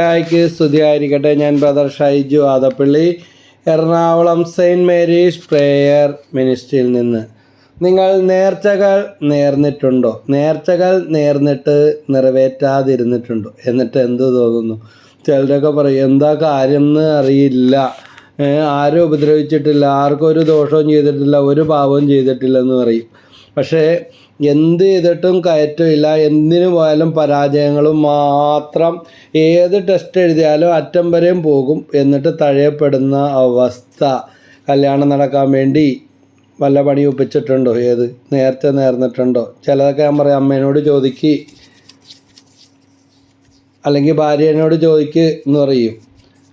ായിക്ക് സ്തുതിയായിരിക്കട്ടെ. ഞാൻ brother Shaiju Adappally. Ernakulam saint Mary's prayer മിനിസ്ട്രിയിൽ നിന്ന്. നിങ്ങൾ നേർച്ചകൾ നേർന്നിട്ടുണ്ടോ? നേർച്ചകൾ നേർന്നിട്ട് നിറവേറ്റാതിരുന്നിട്ടുണ്ടോ? എന്നിട്ട് എന്ത് തോന്നുന്നു? ചിലരൊക്കെ പറയും എന്താ കാര്യം എന്ന് അറിയില്ല ആരും ഉപദ്രവിച്ചിട്ടില്ല. ആർക്കും ഒരു ദോഷവും ചെയ്തിട്ടില്ല. ഒരു പാപവും ചെയ്തിട്ടില്ലെന്ന് പറയും. പക്ഷേ എന്ത് ചെയ്തിട്ടും കയറ്റമില്ല. എന്തിനു പോയാലും പരാജയങ്ങളും മാത്രം ഏത് ടെസ്റ്റ് എഴുതിയാലും അറ്റം വരെയും പോകും എന്നിട്ട് തഴയപ്പെടുന്ന അവസ്ഥ. കല്യാണം നടക്കാൻ വേണ്ടി വല്ല പണി ഒപ്പിച്ചിട്ടുണ്ടോ? ഏത്? നേരത്തെ നേർന്നിട്ടുണ്ടോ? ചിലതൊക്കെ ഞാൻ പറയാം അമ്മേനോട് ചോദിക്ക്. അല്ലെങ്കിൽ ഭാര്യേനോട് ചോദിക്ക് എന്ന് പറയും.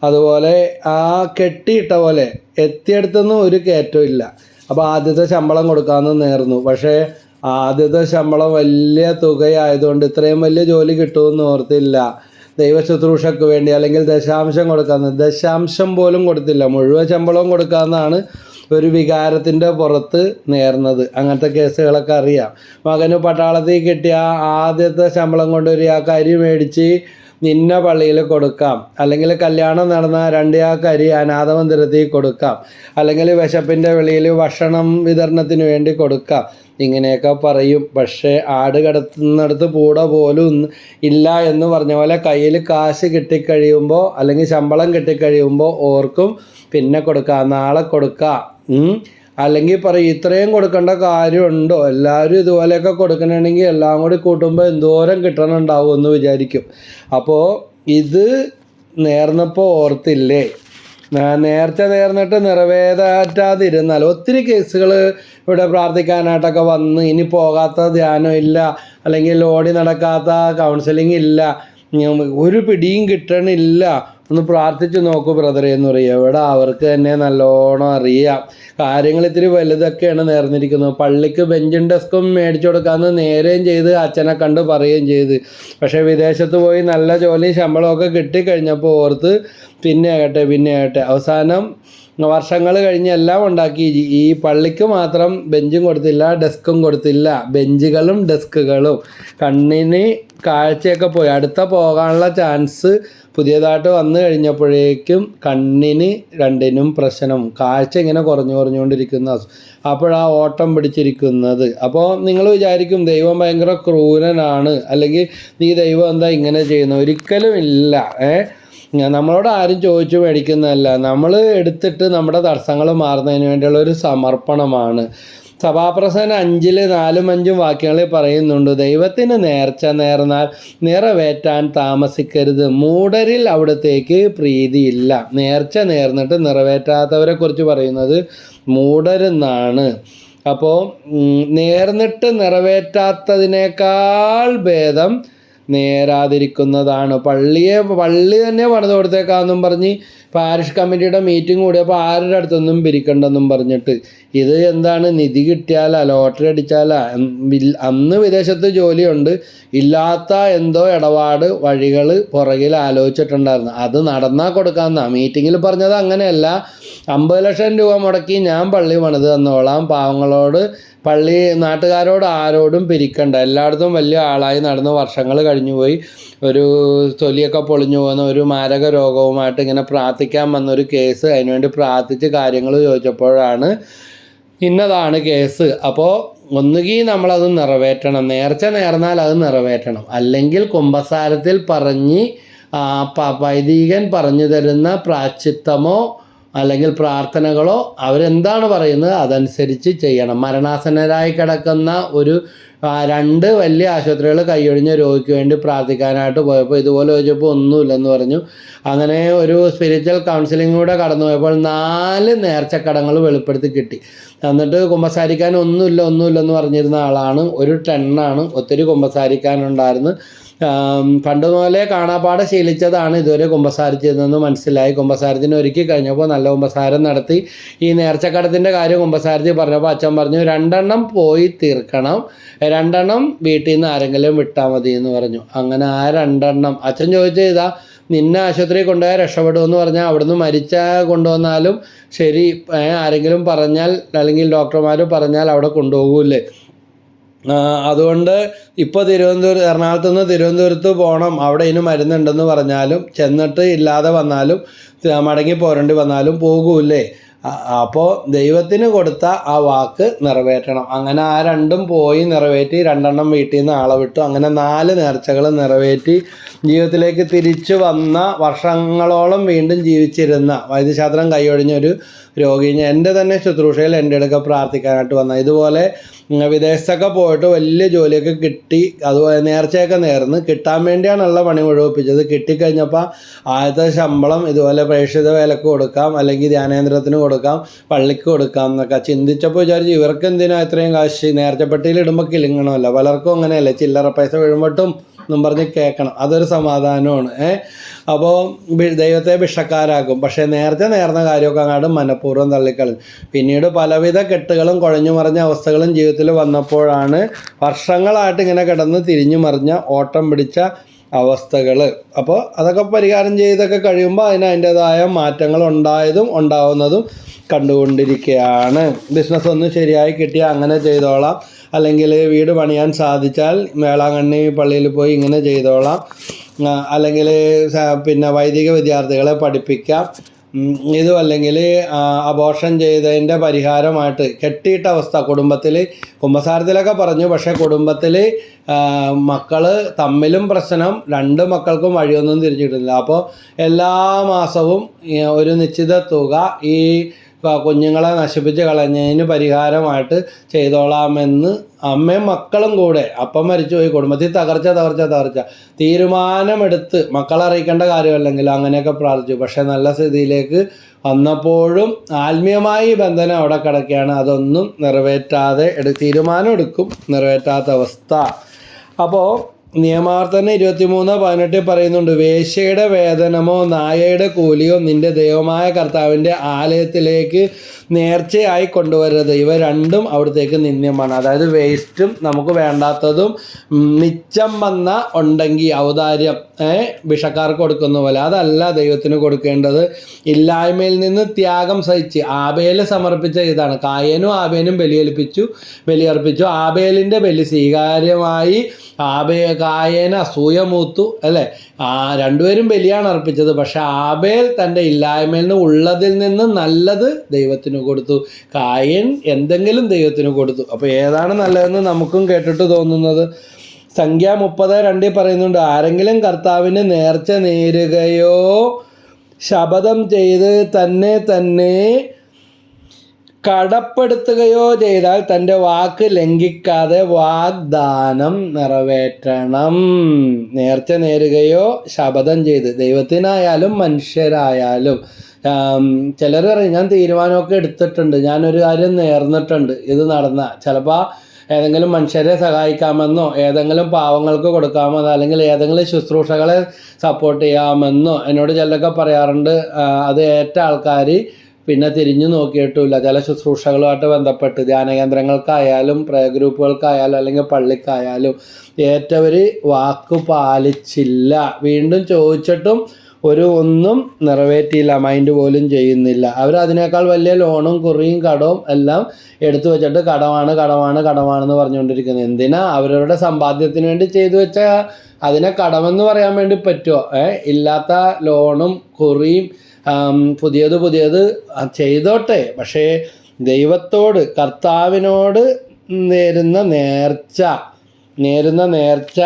അതുപോലെ ആ കെട്ടിയിട്ട പോലെ എത്തിയെടുത്തൊന്നും ഒരു കയറ്റവും ഇല്ല. അപ്പോൾ ആദ്യത്തെ ശമ്പളം കൊടുക്കാമെന്ന് നേർന്നു. പക്ഷേ ആദ്യത്തെ ശമ്പളം വലിയ തുകയായതുകൊണ്ട് ഇത്രയും വലിയ ജോലി കിട്ടുമെന്ന് ഓർത്തില്ല. ദൈവശുശ്രൂഷക്ക് വേണ്ടി അല്ലെങ്കിൽ ദശാംശം കൊടുക്കാന്ന്. ദശാംശം പോലും കൊടുത്തില്ല. മുഴുവൻ ശമ്പളവും കൊടുക്കാമെന്നാണ് ഒരു വികാരത്തിന്റെ പുറത്ത് നേർന്നത്. അങ്ങനത്തെ കേസുകളൊക്കെ അറിയാം. മകന് പട്ടാളത്തിൽ കിട്ടിയ ആദ്യത്തെ ശമ്പളം കൊണ്ട് ആ കരി മേടിച്ച് നിന്ന പള്ളിയിൽ കൊടുക്കാം. അല്ലെങ്കിൽ കല്യാണം നടന്ന രണ്ട് ചാക്ക് അരി അനാഥമന്ദിരത്തിൽ കൊടുക്കാം. അല്ലെങ്കിൽ വിശപ്പിന്റെ വെളിയിൽ ഭക്ഷണം വിതരണത്തിന് വേണ്ടി കൊടുക്കാം. ഇങ്ങനെയൊക്കെ പറയും. പക്ഷേ ആട് കിടത്തുന്നിടത്ത് പൂട പോലും ഇല്ല എന്ന് പറഞ്ഞ പോലെ കയ്യിൽ കാശ് കിട്ടിക്കഴിയുമ്പോൾ അല്ലെങ്കിൽ ശമ്പളം കിട്ടിക്കഴിയുമ്പോൾ ഓർക്കും പിന്നെ കൊടുക്കാം. നാളെ കൊടുക്കാം. അല്ലെങ്കിൽ പറയും ഇത്രയും കൊടുക്കേണ്ട കാര്യമുണ്ടോ? എല്ലാവരും ഇതുപോലെയൊക്കെ കൊടുക്കണമെങ്കിൽ എല്ലാം കൂടി കൂട്ടുമ്പോൾ എന്തോരം കിട്ടണുണ്ടാവും എന്ന് വിചാരിക്കും. അപ്പോൾ ഇത് നേർന്നപ്പോൾ ഓർത്തില്ലേ? നേർച്ച നേർന്നിട്ട് നിറവേറ്റാതിരുന്നാൽ ഒത്തിരി കേസുകൾ ഇവിടെ പ്രാർത്ഥിക്കാനായിട്ടൊക്കെ വന്ന് ഇനി പോകാത്ത ധ്യാനം ഇല്ല അല്ലെങ്കിൽ ഓടി നടക്കാത്ത കൗൺസിലിംഗ് ഇല്ല ഒരു പിടിയും കിട്ടണില്ല ഒന്ന് പ്രാർത്ഥിച്ചു നോക്കൂ ബ്രദറെ എന്ന് പറയും. എവിടെ? അവർക്ക് തന്നെ നല്ലോണം അറിയാം. കാര്യങ്ങൾ ഇത്തിരി വലുതൊക്കെയാണ് നേർന്നിരിക്കുന്നത്. പള്ളിക്ക് ബെഞ്ചും ഡെസ്കും മേടിച്ചു കൊടുക്കാമെന്ന് നേരെയും ചെയ്ത് അച്ഛനെ കണ്ട് പറയുകയും ചെയ്ത്. പക്ഷേ വിദേശത്ത് പോയി നല്ല ജോലിയും ശമ്പളമൊക്കെ കിട്ടിക്കഴിഞ്ഞപ്പോൾ ഓർത്ത് പിന്നെ ആകട്ടെ പിന്നെ ആകട്ടെ. അവസാനം വർഷങ്ങൾ കഴിഞ്ഞ് എല്ലാം ഉണ്ടാക്കി. ഈ- പള്ളിക്ക് മാത്രം ബെഞ്ചും കൊടുത്തില്ല ഡെസ്കും കൊടുത്തില്ല. ബെഞ്ചുകളും ഡെസ്കുകളും. കണ്ണിന് കാഴ്ചയൊക്കെ പോയി. അടുത്ത പോകാനുള്ള ചാൻസ് പുതിയതായിട്ട് വന്നു കഴിഞ്ഞപ്പോഴേക്കും കണ്ണിന് രണ്ടിനും പ്രശ്നം. കാഴ്ച ഇങ്ങനെ കുറഞ്ഞു കുറഞ്ഞുകൊണ്ടിരിക്കുന്ന. അപ്പോഴാ ഓട്ടം പിടിച്ചിരിക്കുന്നത്. അപ്പോൾ നിങ്ങൾ വിചാരിക്കും ദൈവം ഭയങ്കര ക്രൂരനാണ്. അല്ലെങ്കിൽ നീ ദൈവം എന്താ ഇങ്ങനെ ചെയ്യുന്നത്? ഒരിക്കലും ഇല്ല. ഏ? ഞാൻ നമ്മളോട് ആരും ചോദിച്ചു മേടിക്കുന്നതല്ല. നമ്മൾ എടുത്തിട്ട് നമ്മുടെ തടസ്സങ്ങൾ മാറുന്നതിന് വേണ്ടിയുള്ള ഒരു സമർപ്പണമാണ്. സഭാപ്രസംഗം അഞ്ചിൽ നാലും അഞ്ചും വാക്യങ്ങളിൽ പറയുന്നുണ്ട് ദൈവത്തിന് നേർച്ച നേർന്നാൽ നിറവേറ്റാൻ താമസിക്കരുത്. മൂടരിൽ അവിടത്തേക്ക് പ്രീതിയില്ല. നേർച്ച നേർന്നിട്ട് നിറവേറ്റാത്തവരെ കുറിച്ച് പറയുന്നത് മൂടരെന്നാണ്. അപ്പോൾ നേർന്നിട്ട് നിറവേറ്റാത്തതിനേക്കാൾ ഭേദം നേരാതിരിക്കുന്നതാണ്. പള്ളിയെ പള്ളി തന്നെ പണിത് കൊടുത്തേക്കാന്നും പറഞ്ഞ് പാരിഷ് കമ്മിറ്റിയുടെ മീറ്റിംഗ് കൂടിയപ്പോൾ ആരുടെ അടുത്തൊന്നും പിരിക്കണ്ടെന്നും പറഞ്ഞിട്ട്. ഇത് എന്താണ്? നിധി കിട്ടിയാലാ? ലോട്ടറി അടിച്ചാലാ? അന്ന് വിദേശത്ത് ജോലിയുണ്ട്. ഇല്ലാത്ത എന്തോ ഇടപാട് വഴികൾ പുറകിൽ ആലോചിച്ചിട്ടുണ്ടായിരുന്നു. അത് നടന്നാൽ കൊടുക്കാമെന്നാണ് മീറ്റിങ്ങിൽ പറഞ്ഞത് അങ്ങനെയല്ല. അമ്പത് ലക്ഷം രൂപ മുടക്കി ഞാൻ പള്ളി പണിത് തന്നോളാം. പാവങ്ങളോട് പള്ളി നാട്ടുകാരോട് ആരോടും പിരിക്കണ്ട. എല്ലായിടത്തും വലിയ ആളായി നടന്ന് വർഷങ്ങൾ കഴിഞ്ഞുപോയി. ഒരു തൊലിയൊക്കെ പൊളിഞ്ഞു പോകുന്ന ഒരു മാരക രോഗവുമായിട്ട് ഇങ്ങനെ പ്രാർത്ഥിക്കാൻ വന്നൊരു കേസ് അതിനുവേണ്ടി പ്രാർത്ഥിച്ച് കാര്യങ്ങൾ ചോദിച്ചപ്പോഴാണ് ഇന്നതാണ് കേസ്. അപ്പോൾ ഒന്നുകിൽ നമ്മളത് നിറവേറ്റണം. നേർച്ച നേർന്നാൽ അത് നിറവേറ്റണം. അല്ലെങ്കിൽ കുംഭസാരത്തിൽ പറഞ്ഞ് വൈദികൻ പറഞ്ഞു തരുന്ന പ്രാച്ചിത്തമോ അല്ലെങ്കിൽ പ്രാർത്ഥനകളോ അവരെന്താണ് പറയുന്നത്? അതനുസരിച്ച് ചെയ്യണം. മരണാസന്നരായി കിടക്കുന്ന ഒരു രണ്ട് വലിയ ആശുപത്രികൾ കൈയൊഴിഞ്ഞ രോഗിക്ക് വേണ്ടി പ്രാർത്ഥിക്കാനായിട്ട് പോയപ്പോൾ ഇതുപോലെ ചോദിച്ചപ്പോൾ ഒന്നുമില്ലെന്ന് പറഞ്ഞു. അങ്ങനെ ഒരു സ്പിരിച്വൽ കൗൺസിലിംഗ് കൂടെ കടന്നു പോയപ്പോൾ നാല് നേർച്ചക്കടങ്ങൾ വെളിപ്പെടുത്തി കിട്ടി. എന്നിട്ട് കുമ്പസാരിക്കാൻ ഒന്നുമില്ല ഒന്നുമില്ലെന്ന് പറഞ്ഞിരുന്ന ആളാണ്. ഒരു ടെണ്ണാണ് ഒത്തിരി കുമ്പസാരിക്കാനുണ്ടായിരുന്നു പണ്ട് മുതലേ കാണാപ്പാടെ ശീലിച്ചതാണ് ഇതുവരെ കുമ്പസാരിച്ചതെന്ന് മനസ്സിലായി. കുമ്പസാരത്തിന് ഒരുക്കി കഴിഞ്ഞപ്പോൾ നല്ല കുമ്പസാരം നടത്തി. ഈ നേർച്ചക്കടത്തിന്റെ കാര്യം കുമ്പസാരത്തിൽ പറഞ്ഞപ്പോൾ അച്ഛൻ പറഞ്ഞു രണ്ടെണ്ണം പോയി തീർക്കണം. രണ്ടെണ്ണം വീട്ടിൽ നിന്ന് ആരെങ്കിലും വിട്ടാൽ മതി എന്ന് പറഞ്ഞു. അങ്ങനെ ആ രണ്ടെണ്ണം. അച്ഛൻ ചോദിച്ചത് ഇതാ നിന്നെ ആശുപത്രിയിൽ കൊണ്ടുപോയാൽ രക്ഷപ്പെടുമെന്ന് പറഞ്ഞാൽ അവിടുന്ന് മരിച്ച കൊണ്ടുവന്നാലും ശരി. ആരെങ്കിലും പറഞ്ഞാൽ അല്ലെങ്കിൽ ഡോക്ടർമാർ പറഞ്ഞാൽ അവിടെ കൊണ്ടുപോകൂലേ ആ, അതുകൊണ്ട് ഇപ്പോൾ തിരുവനന്തപുരം എറണാകുളത്ത് നിന്ന് തിരുവനന്തപുരത്ത് പോകണം അവിടെ ഇനി മരുന്നുണ്ടെന്ന് പറഞ്ഞാലും ചെന്നിട്ട് ഇല്ലാതെ വന്നാലും മടങ്ങി പോരേണ്ടി വന്നാലും പോകൂലേ അപ്പോൾ ദൈവത്തിന് കൊടുത്ത ആ വാക്ക് നിറവേറ്റണം. അങ്ങനെ ആ രണ്ടും പോയി നിറവേറ്റി രണ്ടെണ്ണം വീട്ടിൽ നിന്ന് ആളെ വിട്ടു. അങ്ങനെ നാല് നേർച്ചകൾ നിറവേറ്റി ജീവിതത്തിലേക്ക് തിരിച്ചു വന്ന വർഷങ്ങളോളം വീണ്ടും ജീവിച്ചിരുന്ന വൈദ്യശാസ്ത്രം കൈയൊഴിഞ്ഞ ഒരു രോഗി എന്റെ തന്നെ ശുശ്രൂഷയിൽ എന്റെ അടുക്ക പ്രാർത്ഥിക്കാനായിട്ട് വന്ന. ഇതുപോലെ വിദേശത്തൊക്കെ പോയിട്ട് വലിയ ജോലിയൊക്കെ കിട്ടി അതുപോലെ നേർച്ചയൊക്കെ നേർന്ന് കിട്ടാൻ വേണ്ടിയാണുള്ള പണി മുഴുവിപ്പിച്ചത്. കിട്ടിക്കഴിഞ്ഞപ്പോൾ ആദ്യത്തെ ശമ്പളം ഇതുപോലെ പ്രേക്ഷിത വേലക്ക് കൊടുക്കാം അല്ലെങ്കിൽ ധ്യാനേന്ദ്രത്തിന് കൊടുക്കാം പള്ളിക്ക് കൊടുക്കാം എന്നൊക്കെ ചിന്തിച്ചപ്പോൾ വിചാരിച്ചു ഇവർക്ക് എന്തിനാ ഇത്രയും കാശ്? നേർച്ചപ്പെട്ടിയിൽ ഇടുമ്പോൾ കിലുങ്ങണമല്ലോ. പലർക്കും അങ്ങനെയല്ലേ ചില്ലറ പൈസ വീഴുമ്പോട്ടും എന്നും പറഞ്ഞ് കേൾക്കണം അതൊരു സമാധാനമാണ്. ഏഹ് അപ്പോൾ ദൈവത്തെ ഭിക്ഷക്കാരാക്കും. പക്ഷേ നേരത്തെ നേർന്ന കാര്യമൊക്കെ അങ്ങാട് മനഃപൂർവം തള്ളിക്കളഞ്ഞു. പിന്നീട് പലവിധ കെട്ടുകളും കുഴഞ്ഞു മറിഞ്ഞ അവസ്ഥകളും ജീവിതത്തിൽ വന്നപ്പോഴാണ് വർഷങ്ങളായിട്ട് ഇങ്ങനെ കിടന്ന് തിരിഞ്ഞു മറിഞ്ഞ ഓട്ടം പിടിച്ച അവസ്ഥകൾ അപ്പോൾ അതൊക്കെ പരിഹാരം ചെയ്തൊക്കെ കഴിയുമ്പോൾ അതിന് അതിന്റെതായ മാറ്റങ്ങൾ ഉണ്ടായതും ഉണ്ടാവുന്നതും കണ്ടുകൊണ്ടിരിക്കുകയാണ് ബിസിനസ് ഒന്ന് ശരിയായി കിട്ടിയാൽ അങ്ങനെ ചെയ്തോളാം. അല്ലെങ്കിൽ വീട് പണിയാൻ സാധിച്ചാൽ വേളാങ്കണ്ണി പള്ളിയിൽ പോയി ഇങ്ങനെ ചെയ്തോളാം. അല്ലെങ്കിൽ പിന്നെ വൈദിക വിദ്യാർത്ഥികളെ പഠിപ്പിക്കാം. ഇതും അല്ലെങ്കിൽ അബോർഷൻ ചെയ്തതിന്റെ പരിഹാരമായിട്ട് കെട്ടിയിട്ട അവസ്ഥ. കുടുംബത്തിൽ കുമ്പസാരത്തിലൊക്കെ പറഞ്ഞു പക്ഷേ കുടുംബത്തിൽ മക്കൾ തമ്മിലും പ്രശ്നം രണ്ട് മക്കൾക്കും വഴിയൊന്നും തിരിച്ചിട്ടില്ല അപ്പോൾ എല്ലാ മാസവും ഒരു നിശ്ചിത തുക ഈ കുഞ്ഞുങ്ങളെ നശിപ്പിച്ച് കളഞ്ഞതിന് പരിഹാരമായിട്ട് ചെയ്തോളാമെന്ന് അമ്മയും മക്കളും കൂടെ അപ്പം മരിച്ചുപോയി. കുടുംബത്തിൽ തകർച്ച തകർച്ച തകർച്ച. തീരുമാനമെടുത്ത് മക്കളെ അറിയിക്കേണ്ട കാര്യമല്ലെങ്കിൽ അങ്ങനെയൊക്കെ പ്രാർത്ഥിച്ചു. പക്ഷേ നല്ല സ്ഥിതിയിലേക്ക് വന്നപ്പോഴും ആത്മീയമായി ബന്ധനം അവിടെ കിടക്കുകയാണ്. അതൊന്നും നിറവേറ്റാതെ എടു തീരുമാനം എടുക്കും നിറവേറ്റാത്ത അവസ്ഥ. അപ്പോൾ നിയമാവർത്തന ഇരുപത്തിമൂന്ന് പതിനെട്ടിൽ പറയുന്നുണ്ട് വേശ്യയുടെ വേതനമോ നായയുടെ കൂലിയോ നിന്റെ ദൈവമായ കർത്താവിന്റെ ആലയത്തിലേക്ക് നേർച്ചയായി കൊണ്ടുവരരുത്. ഇവ രണ്ടും അവിടത്തേക്ക് നിന്ദ്യമാണ്. അതായത് വേസ്റ്റും നമുക്ക് വേണ്ടാത്തതും മിച്ചം വന്ന ഉണ്ടെങ്കിൽ ഔദാര്യം വിഷക്കാർക്ക് കൊടുക്കുന്ന പോലെ. അതല്ല ദൈവത്തിന് കൊടുക്കേണ്ടത്. ഇല്ലായ്മയിൽ നിന്ന് ത്യാഗം സഹിച്ച് ആബേൽ സമർപ്പിച്ച ഇതാണ്. കായനും ആബേനും ബലിയേൽപ്പിച്ചു ബലിയർപ്പിച്ചു. ആബേലിന്റെ ബലി സ്വീകാര്യമായി ആബേ കായേന അസൂയമൂത്തു അല്ലേ? ആ രണ്ടുപേരും ബലിയാണ് അർപ്പിച്ചത്. പക്ഷെ ആബേൽ തന്റെ ഇല്ലായ്മയിൽ നിന്ന് ഉള്ളതിൽ നിന്ന് നല്ലത് ദൈവത്തിന് കൊടുത്തു. കായൻ എന്തെങ്കിലും ദൈവത്തിന് കൊടുത്തു. അപ്പോൾ ഏതാണ് നല്ലതെന്ന് നമുക്കും കേട്ടിട്ട് തോന്നുന്നത്. സംഖ്യ മുപ്പത് രണ്ടിൽ പറയുന്നുണ്ട് ആരെങ്കിലും കർത്താവിന് നേർച്ച നേരുകയോ ശപഥം ചെയ്ത് തന്നെ തന്നെ കടപ്പെടുത്തുകയോ ചെയ്താൽ തന്റെ വാക്ക് ലംഘിക്കാതെ വാഗ്ദാനം നിറവേറ്റണം. നേർച്ച നേരുകയോ ശപഥം ചെയ്ത് ദൈവത്തിനായാലും മനുഷ്യരായാലും. ചിലർ പറയും ഞാൻ തീരുമാനമൊക്കെ എടുത്തിട്ടുണ്ട് ഞാനൊരു കാര്യം നേർന്നിട്ടുണ്ട് ഇത് നടന്ന. ചിലപ്പോൾ ഏതെങ്കിലും മനുഷ്യരെ സഹായിക്കാമെന്നോ ഏതെങ്കിലും പാവങ്ങൾക്ക് കൊടുക്കാമെന്നോ അല്ലെങ്കിൽ ഏതെങ്കിലും ശുശ്രൂഷകളെ സപ്പോർട്ട് ചെയ്യാമെന്നോ എന്നോട് ചിലരൊക്കെ പറയാറുണ്ട്. അത് ഏറ്റ ആൾക്കാർ പിന്നെ തിരിഞ്ഞു നോക്കിയിട്ടുമില്ല. ചില ശുശ്രൂഷകളുമായിട്ട് ബന്ധപ്പെട്ട് ധ്യാനകേന്ദ്രങ്ങൾക്കായാലും പ്രയർ ഗ്രൂപ്പുകൾക്കായാലും അല്ലെങ്കിൽ പള്ളിക്കായാലും ഏറ്റവർ വാക്ക് പാലിച്ചില്ല. വീണ്ടും ചോദിച്ചിട്ടും ഒരു ഒന്നും നിറവേറ്റിയില്ല മൈൻഡ് പോലും ചെയ്യുന്നില്ല. അവർ അതിനേക്കാൾ വലിയ ലോണും കുറിയും കടവും എല്ലാം എടുത്തു വെച്ചിട്ട് കടമാണ് കടമാണ് കടമാണെന്ന് പറഞ്ഞുകൊണ്ടിരിക്കുന്നത്. എന്തിനാ? അവരവരുടെ സമ്പാദ്യത്തിന് വേണ്ടി ചെയ്തു വെച്ച അതിനെ കടമെന്ന് പറയാൻ വേണ്ടി പറ്റുമോ ഏഹ് ഇല്ലാത്ത ലോണും കുറിയും പുതിയത് പുതിയത് ചെയ്തോട്ടെ. പക്ഷേ ദൈവത്തോട് കർത്താവിനോട് നേരുന്ന നേർച്ച നേരുന്ന നേർച്ച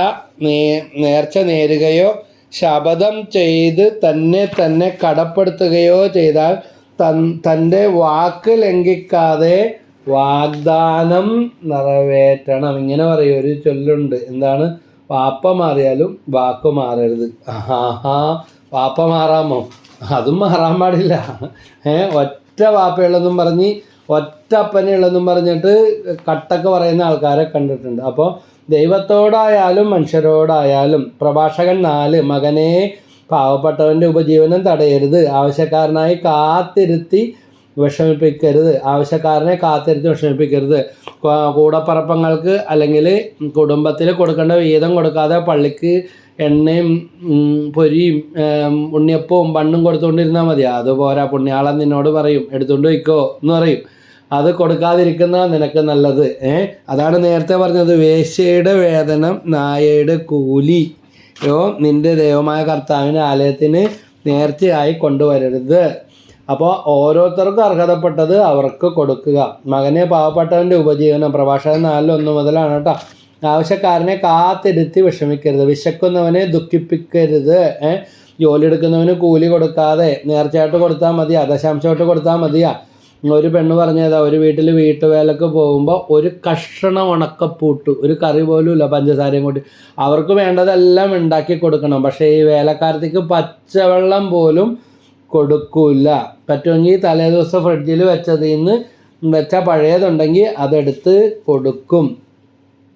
നേർച്ച നേരുകയോ ശപഥം ചെയ്ത് തന്നെ തന്നെ കടപ്പെടുത്തുകയോ ചെയ്താൽ തൻ തന്റെ വാക്ക് ലംഘിക്കാതെ വാഗ്ദാനം നിറവേറ്റണം. ഇങ്ങനെ പറയും ഒരു ചൊല്ലുണ്ട്. എന്താണ്? വാപ്പ മാറിയാലും വാക്ക് മാറരുത്. ആഹാ. വാപ്പ മാറാമോ? അതും മാറാൻ പാടില്ല. ഏ ഒറ്റ വാപ്പയുള്ളതും പറഞ്ഞ് ഒറ്റ അപ്പനെയുള്ളതും പറഞ്ഞിട്ട് കട്ടൊക്കെ പറയുന്ന ആൾക്കാരെ കണ്ടിട്ടുണ്ട്. അപ്പോൾ ദൈവത്തോടായാലും മനുഷ്യരോടായാലും പ്രഭാഷകൻ നാല് മകനെ പാവപ്പെട്ടവന്റെ ഉപജീവനം തടയരുത്. ആവശ്യക്കാരനായി കാത്തിരുത്തി വിഷമിപ്പിക്കരുത്. ആവശ്യക്കാരനെ കാത്തിരുത്തി വിഷമിപ്പിക്കരുത്. കൂടപ്പറപ്പങ്ങൾക്ക് അല്ലെങ്കിൽ കുടുംബത്തിൽ കൊടുക്കേണ്ട വീതം കൊടുക്കാതെ പള്ളിക്ക് എണ്ണയും പൊരിയും ഉണ്ണിയപ്പവും ബണ്ണും കൊടുത്തുകൊണ്ടിരുന്നാൽ മതി. അത് പോരാ പുണ്യാളൻ നിന്നോട് പറയും. എടുത്തുകൊണ്ട് വയ്ക്കോ എന്ന് പറയും. അത് കൊടുക്കാതിരിക്കുന്ന നിനക്ക് നല്ലത്. ഏ? അതാണ് നേരത്തെ പറഞ്ഞത്. വേശ്യയുടെ വേതനം നായയുടെ കൂലി. യോ നിന്റെ ദൈവമായ കർത്താവിന് ആലയത്തിന് നേർച്ചയായി കൊണ്ടുവരരുത്. അപ്പോൾ ഓരോരുത്തർക്കും അർഹതപ്പെട്ടത് അവർക്ക് കൊടുക്കുക. മകനെ പാവപ്പെട്ടവന്റെ ഉപജീവനം. പ്രഭാഷകൻ നാലിൽ ഒന്ന് മുതലാണ് കേട്ടോ. ആവശ്യക്കാരനെ കാത്തിരുത്തി വിഷമിക്കരുത്. വിശക്കുന്നവനെ ദുഃഖിപ്പിക്കരുത്. ഏ? ജോലി എടുക്കുന്നവന് കൂലി കൊടുക്കാതെ നേർച്ചയായിട്ട് കൊടുത്താൽ മതിയാ ദശാംശമായിട്ട് കൊടുത്താൽ മതിയാ. ഒരു പെണ്ണ് പറഞ്ഞതാ ഒരു വീട്ടിൽ വീട്ടുവേലക്ക് പോകുമ്പോൾ ഒരു കഷ്ണം ഉണക്കപ്പൂട്ട് ഒരു കറി പോലും ഇല്ല പഞ്ചസാരയും കൂട്ടി. അവർക്ക് വേണ്ടതെല്ലാം ഉണ്ടാക്കി കൊടുക്കണം. പക്ഷേ ഈ വേലക്കാരത്തേക്ക് പച്ചവെള്ളം പോലും കൊടുക്കൂല. പറ്റുമെങ്കിൽ തലേദിവസം ഫ്രിഡ്ജിൽ വെച്ചതിൽ നിന്ന് വെച്ച പഴയതുണ്ടെങ്കിൽ അതെടുത്ത് കൊടുക്കും.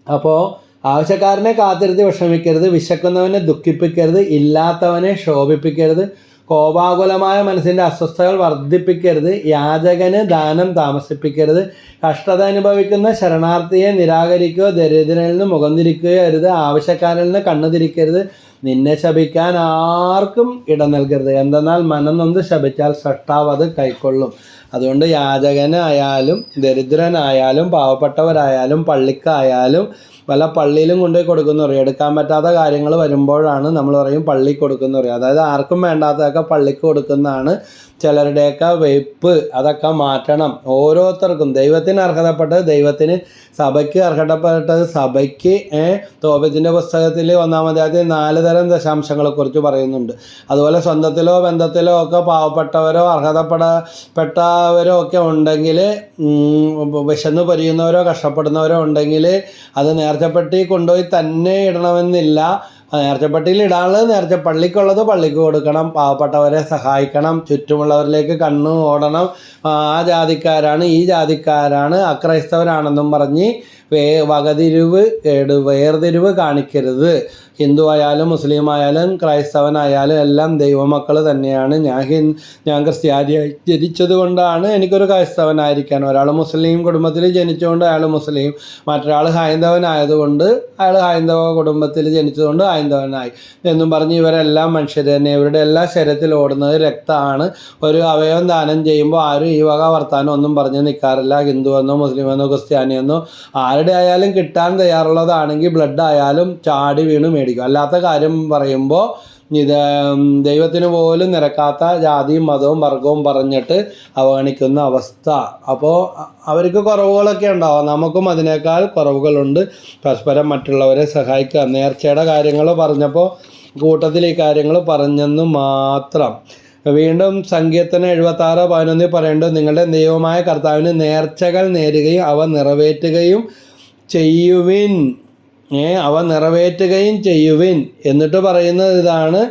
അപ്പോൾ ആവശ്യക്കാരനെ കാത്തിരുത്തി വിഷമിക്കരുത് വിശക്കുന്നവനെ ദുഃഖിപ്പിക്കരുത് ഇല്ലാത്തവനെ ശോഭിപ്പിക്കരുത് കോപാകുലമായ മനസ്സിന്റെ അസ്വസ്ഥതകൾ വർദ്ധിപ്പിക്കരുത് യാചകന് ദാനം താമസിപ്പിക്കരുത് കഷ്ടത അനുഭവിക്കുന്ന ശരണാർത്ഥിയെ നിരാകരിക്കുകയോ ദരിദ്രനിൽ നിന്ന് മുഖം തിരിക്കുകയോ അരുത് ആവശ്യക്കാരിൽ നിന്ന് കണ്ണു തിരിക്കരുത് നിന്നെ ശപിക്കാൻ ആർക്കും ഇടം നൽകരുത്. എന്തെന്നാൽ മനം നൊന്ന് ശപിച്ചാൽ സൃഷ്ടാവ് അത് കൈക്കൊള്ളും. അതുകൊണ്ട് യാചകനായാലും ദരിദ്രനായാലും പാവപ്പെട്ടവരായാലും പള്ളിക്കായാലും വല്ല പള്ളിയിലും കൊണ്ടുപോയി കൊടുക്കുന്നു പറയും. എടുക്കാൻ പറ്റാത്ത കാര്യങ്ങൾ വരുമ്പോഴാണ് നമ്മൾ പറയും പള്ളി കൊടുക്കുന്നു പറയും. അതായത് ആർക്കും വേണ്ടാത്തതൊക്കെ പള്ളിക്ക് കൊടുക്കുന്നതാണ്. ചിലരുടെയൊക്കെ വെയ്പ്പ് അതൊക്കെ മാറ്റണം. ഓരോരുത്തർക്കും ദൈവത്തിന് അർഹതപ്പെട്ടത് ദൈവത്തിന് സഭയ്ക്ക് അർഹതപ്പെട്ടത് സഭയ്ക്ക് തോപത്തിന്റെ പുസ്തകത്തിൽ ഒന്നാം അധ്യായത്തിൽ നാല് തരം ദശാംശങ്ങളെക്കുറിച്ച് പറയുന്നുണ്ട്. അതുപോലെ സ്വന്തത്തിലോ ബന്ധത്തിലോ ഒക്കെ പാവപ്പെട്ടവരോ അർഹതപ്പെടപ്പെട്ടവരോ ഒക്കെ ഉണ്ടെങ്കിൽ വിശന്ന് പൊരിയുന്നവരോ കഷ്ടപ്പെടുന്നവരോ ഉണ്ടെങ്കിൽ അത് നേർച്ചപ്പെട്ടി കൊണ്ടുപോയി തന്നെ ഇടണമെന്നില്ല. നേർച്ചപ്പെട്ടിയിൽ ഇടാനുള്ളത് നേർച്ച പള്ളിക്കുള്ളത് പള്ളിക്ക് കൊടുക്കണം. പാവപ്പെട്ടവരെ സഹായിക്കണം. ചുറ്റുമുള്ളവരിലേക്ക് കണ്ണു ഓടണം. ആ ജാതിക്കാരാണ് ഈ ജാതിക്കാരാണ് അക്രൈസ്തവരാണെന്നും പറഞ്ഞ് വേ വകതിരിവ് കേട് വേർതിരിവ് കാണിക്കരുത്. ഹിന്ദു ആയാലും മുസ്ലിം ആയാലും ക്രൈസ്തവനായാലും എല്ലാം ദൈവമക്കൾ തന്നെയാണ്. ഞാൻ ഹിൻ ഞാൻ ക്രിസ്ത്യാനിയായി ജനിച്ചത് കൊണ്ടാണ് എനിക്കൊരു ക്രൈസ്തവനായിരിക്കാൻ. ഒരാൾ മുസ്ലിം കുടുംബത്തിൽ ജനിച്ചുകൊണ്ട് അയാൾ മുസ്ലിം. മറ്റൊരാൾ ഹൈന്ദവനായതുകൊണ്ട് അയാൾ ഹൈന്ദവ കുടുംബത്തിൽ ജനിച്ചതുകൊണ്ട് ഹൈന്ദവനായി. എന്നും പറഞ്ഞ് ഇവരെല്ലാം മനുഷ്യർ തന്നെ. ഇവരുടെ എല്ലാ ശരീരത്തിൽ ഓടുന്നത് രക്തമാണ്. ഒരു അവയവം ദാനം ചെയ്യുമ്പോൾ ആരും ഈ വക വർത്താനം ഒന്നും പറഞ്ഞ് നിൽക്കാറില്ല ഹിന്ദു എന്നോ മുസ്ലിം എന്നോ ക്രിസ്ത്യാനി എന്നോ ആരുടെ ആയാലും കിട്ടാൻ തയ്യാറുള്ളതാണെങ്കിൽ ബ്ലഡ് ആയാലും ചാടി വീണ് മേടിക്കും. അല്ലാത്ത കാര്യം പറയുമ്പോൾ ഇത് ദൈവത്തിന് പോലും നിരക്കാത്ത ജാതിയും മതവും വർഗവും പറഞ്ഞിട്ട് അവഗണിക്കുന്ന അവസ്ഥ. അപ്പോൾ അവർക്ക് കുറവുകളൊക്കെ ഉണ്ടാവാം. നമുക്കും അതിനേക്കാൾ കുറവുകളുണ്ട്. പരസ്പരം മറ്റുള്ളവരെ സഹായിക്കുക. നേർച്ചയുടെ കാര്യങ്ങൾ പറഞ്ഞപ്പോൾ കൂട്ടത്തിൽ ഈ കാര്യങ്ങൾ പറഞ്ഞെന്ന് മാത്രം. വീണ്ടും സങ്കീർത്തനം എഴുപത്തി ആറ് പതിനൊന്നിൽ പറയേണ്ടത് നിങ്ങളുടെ ദൈവമായ കർത്താവിന് നേർച്ചകൾ നേരുകയും അവ നിറവേറ്റുകയും ചെയ്യുവിൻ. ഏ അവ നിറവേറ്റുകയും ചെയ്യുവിൻ. എന്നിട്ട് പറയുന്നത് ഇതാണ്.